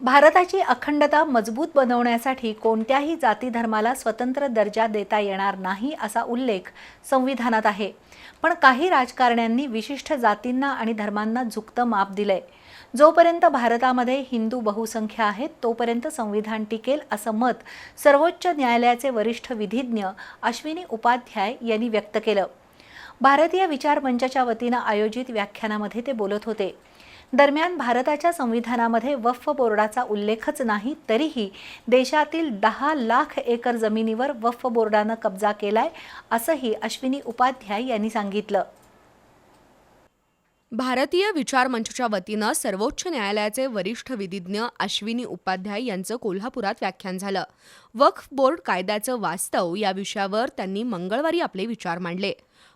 भारताची अखंडता मजबूत बनवण्यासाठी कोणत्याही जाती धर्माला स्वतंत्र दर्जा देता येणार नाही असा उल्लेख संविधानात आहे. पण काही राजकारण्यांनी विशिष्ट जातींना आणि धर्मांना झुकतं माप दिलंय. जोपर्यंत भारतामध्ये हिंदू बहुसंख्या आहेत तोपर्यंत संविधान टिकेल असं मत सर्वोच्च न्यायालयाचे वरिष्ठ विधिज्ञ अश्विनी उपाध्याय यांनी व्यक्त केलं. भारतीय विचार मंचाच्या वतीनं आयोजित व्याख्यानामध्ये ते बोलत होते. दरम्यान भारताच्या संविधानामध्ये वक्फ बोर्डाचा उल्लेखच नाही तरीही देशातील दहा लाख एकर जमिनीवर वक्फ बोर्डानं कब्जा केलाय असंही अश्विनी उपाध्याय यांनी सांगितलं. भारतीय विचार मंचच्या वतीनं सर्वोच्च न्यायालयाचे वरिष्ठ विधिज्ञ अश्विनी उपाध्याय यांचं कोल्हापुरात व्याख्यान झालं. वक्फ बोर्ड कायद्याचं वास्तव या विषयावर त्यांनी मंगळवारी आपले विचार मांडले.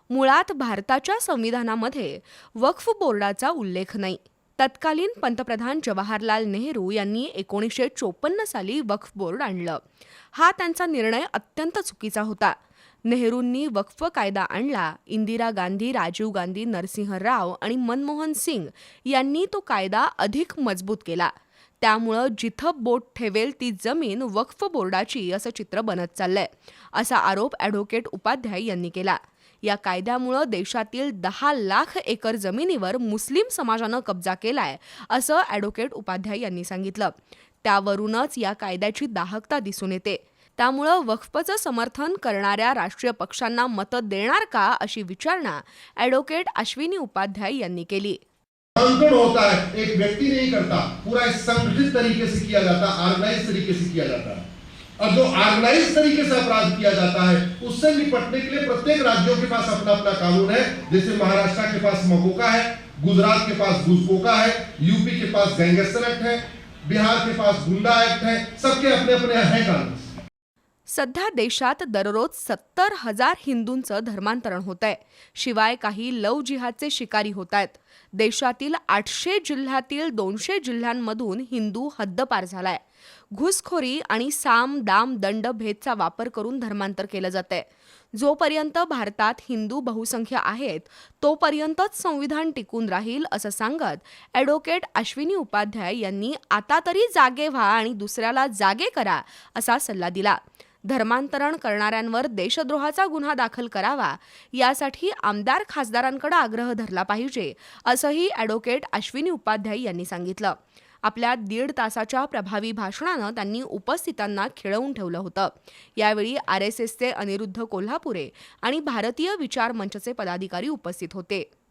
मुळात भारताच्या संविधानामध्ये वक्फ बोर्डाचा उल्लेख नाही. तत्कालीन पंतप्रधान जवाहरलाल नेहरू यांनी एकोणीसशे चोपन्न साली वक्फ बोर्ड आणलं. हा त्यांचा निर्णय अत्यंत चुकीचा होता. नेहरूंनी वक्फ कायदा आणला. इंदिरा गांधी राजीव गांधी नरसिंह राव आणि मनमोहन सिंग यांनी तो कायदा अधिक मजबूत केला. त्यामुळं जिथं बोट ठेवेल ती जमीन वक्फ बोर्डाची असं चित्र बनत चाललंय असा आरोप ॲडव्होकेट उपाध्याय यांनी केला. या कायद्यामुळं देशातील दहा लाख एकर जमिनीवर मुस्लिम समाजानं कब्जा केलाय असं ॲडव्होकेट उपाध्याय यांनी सांगितलं. त्यावरूनच या कायद्याची दाहकता दिसून येते. त्यामुळं वक्फचं समर्थन करणाऱ्या राष्ट्रीय पक्षांना मतं देणार का अशी विचारणा ॲडव्होकेट अश्विनी उपाध्याय यांनी केली. संकट होता है एक व्यक्ति नहीं करता. पूरा संगठित तरीके से किया जाता है ऑर्गेनाइज तरीके से किया जाता. है और जो ऑर्गेनाइज तरीके से अपराध किया जाता है उससे निपटने के लिए प्रत्येक राज्यों के पास अपना अपना कानून है। जैसे महाराष्ट्र के पास मकोका है गुजरात के पास घुसपोका है यूपी के पास गैंगस्टर एक्ट है बिहार के पास गुंडा एक्ट है सबके अपने अपने हैं कानून। सध्या देशात दररोज सत्तर हजार हिंदूंचं धर्मांतरण होत आहे शिवाय काही लव जिहादचे शिकारी होत आहेत देशातील आठशे जिल्ह्यातील दोनशे जिल्ह्यांमधून हिंदू हद्दपार झालाय. घुसखोरी आणि साम दाम दंड भेदचा वापर करून धर्मांतर केलं जातंय. जोपर्यंत भारतात हिंदू बहुसंख्य आहेत तोपर्यंतच संविधान टिकून राहील असं सांगत ॲडव्होकेट अश्विनी उपाध्याय यांनी आता तरी जागे व्हा आणि दुसऱ्याला जागे करा असा सल्ला दिला. धर्मांतरण करणाऱ्यांवर देशद्रोहाचा गुन्हा दाखल करावा यासाठी आमदार खासदारांकडे आग्रह धरला पाहिजे असंही ॲडव्होकेट अश्विनी उपाध्याय यांनी सांगितलं. आपल्या दीड तासाच्या प्रभावी भाषणानं त्यांनी उपस्थितांना खिळवून ठेवलं होतं. यावेळी आर एस एसचे अनिरुद्ध कोल्हापुरे आणि भारतीय विचार मंचचे पदाधिकारी उपस्थित होते.